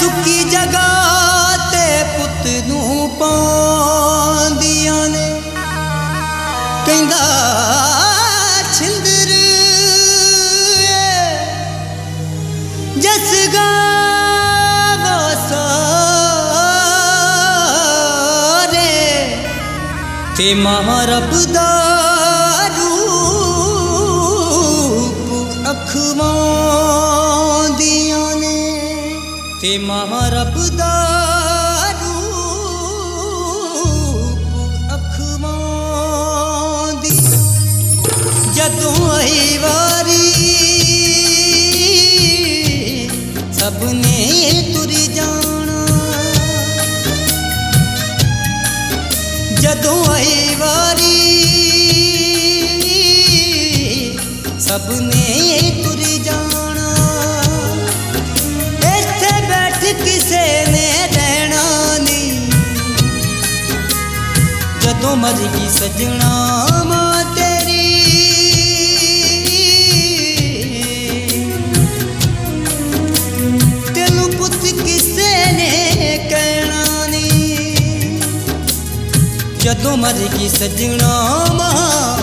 ਸੁੱਕੀ ਜਗਾ ਤੇ ਪੁੱਤ ਨੂੰ ਪਾਉਂਦੀਆਂ ਨੇ। ਕਹਿੰਦਾ ਛਿਲ ਤੇ ਮਾਂ ਰੱਬ ਦਾ ਰੂਪ ਅਖਵਾਉਂਦੀਆਂ ਨੇ। ਤੇ ਮਾਂ ਰੱਬ ਦਾ ਰੂਪ ਅਖਵਾਉਂਦੀ ਜਦੋਂ ਆਈ ਵਾਰੀ ਸਭ ਨੇ ਸਭ ਨੇ ਤੁਰ ਜਾਣਾ। ਇੱਥੇ ਬੈਠ ਕਿਸੇ ਨੇ ਰਹਿਣਾ ਨਹੀਂ। ਜਦੋਂ ਮਰ ਗਈ ਸਜਣਾ ਮਾਂ ਤੇਰੀ। ਤੈਨੂੰ ਪੁੱਤ ਕਿਸੇ ਨੇ ਕਹਿਣਾ ਨਹੀਂ। ਜਦੋਂ ਮਰ ਗਈ ਸਜਣਾ ਮਾਂ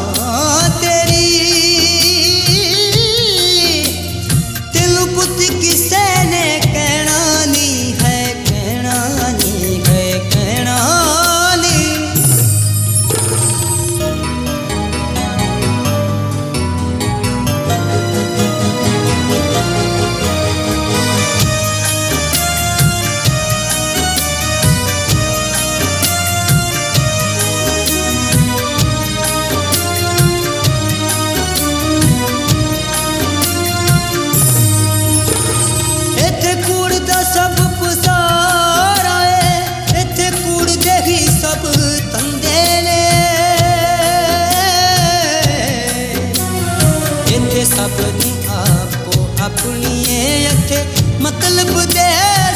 ਸਭ ਦੀ ਆਪੋ ਆਪਣੀ ਏ ਇੱਥੇ ਮਤਲਬ ਦੇ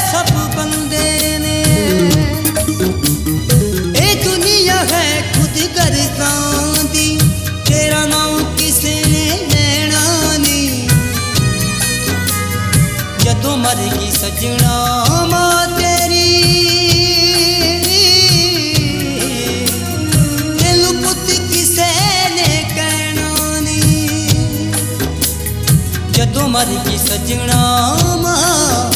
ਸਭ ਬੰਦੇ ਨੇ ਇਹ ਦੁਨੀਆ ਹੈ ਖੁਦ ਗਰਜ਼ਾਂ ਦੀ ਤੇਰਾ ਨਾਮ ਕਿਸੇ ਨੇ ਲੈਣਾ ਨਹੀਂ ਜਦੋਂ ਮਰ ਗਈ ਸਜਣਾ ਜਦੋਂ ਮਰ ਗਈ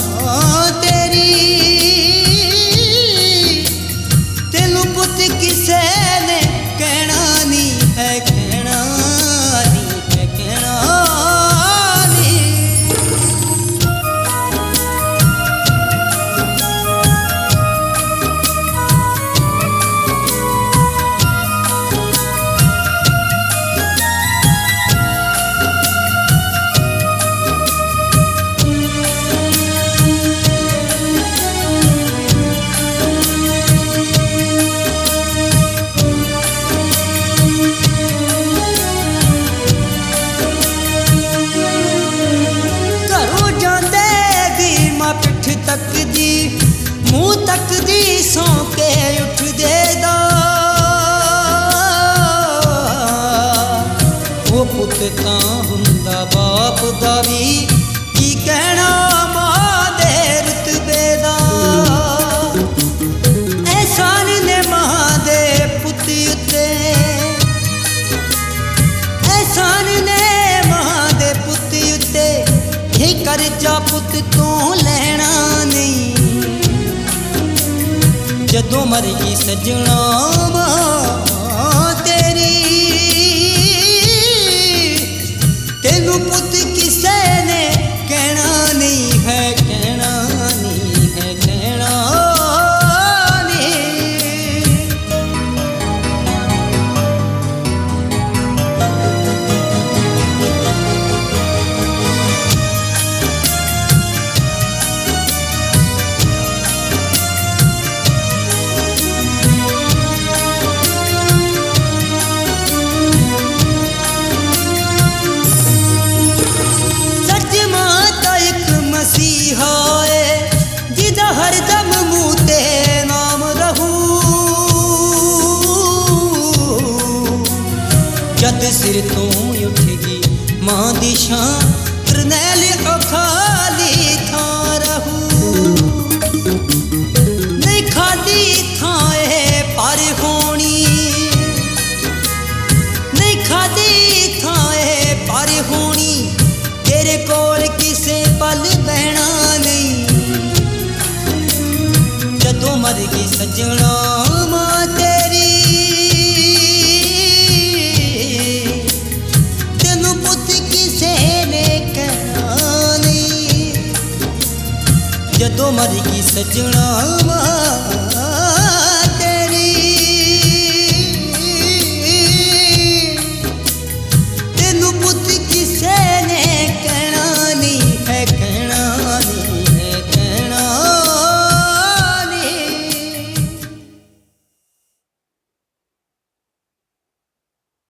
ਤਾਂ ਹੁੰਦਾ ਬਾਪ ਦਾ ਵੀ। ਕੀ ਕਹਿਣਾ ਮਾਂ ਦੇ ਰਤਬੇ ਦਾ? ਐਸਾਨ ਨੇ ਮਾਂ ਦੇ ਪੁੱਤ ਉੱਤੇ। ਐਸਾਨ ਨੇ ਮਾਂ ਦੇ ਪੁੱਤ ਉੱਤੇ। ਇਹ ਕਰਜ਼ਾ ਪੁੱਤ ਤੋਂ ਲੈਣਾ ਨਹੀਂ। ਜਦੋਂ ਮਰਗੀ ਗਈ ਸਜਣਾ ਮਾਂ ਜਦ ਸਿਰ ਤੋਂ ਉੱਠੇਗੀ ਮਾਂ ਦੀ ਛਾਂ ਕਰਨੈਲ ਅਖਾਲੀ ਥਾਂ ਰਹੂ। ਨਹੀਂ ਖਾਲੀ ਥਾਂ ਇਹ ਪਰ ਹੋਣੀ। ਨਹੀਂ ਖਾਲੀ ਥਾਂ ਇਹ ਪਰ ਹੋਣੀ, ਤੇਰੇ ਕੋਲ ਕਿਸੇ ਪਲ ਬਹਿਣਾ ਨਹੀਂ। ਜਦੋਂ ਮਰ ਗਈ ਸੱਜਣਾ ਜਦੋਂ ਮਰ ਗਈ ਸਜਣਾ ਮਾਂ।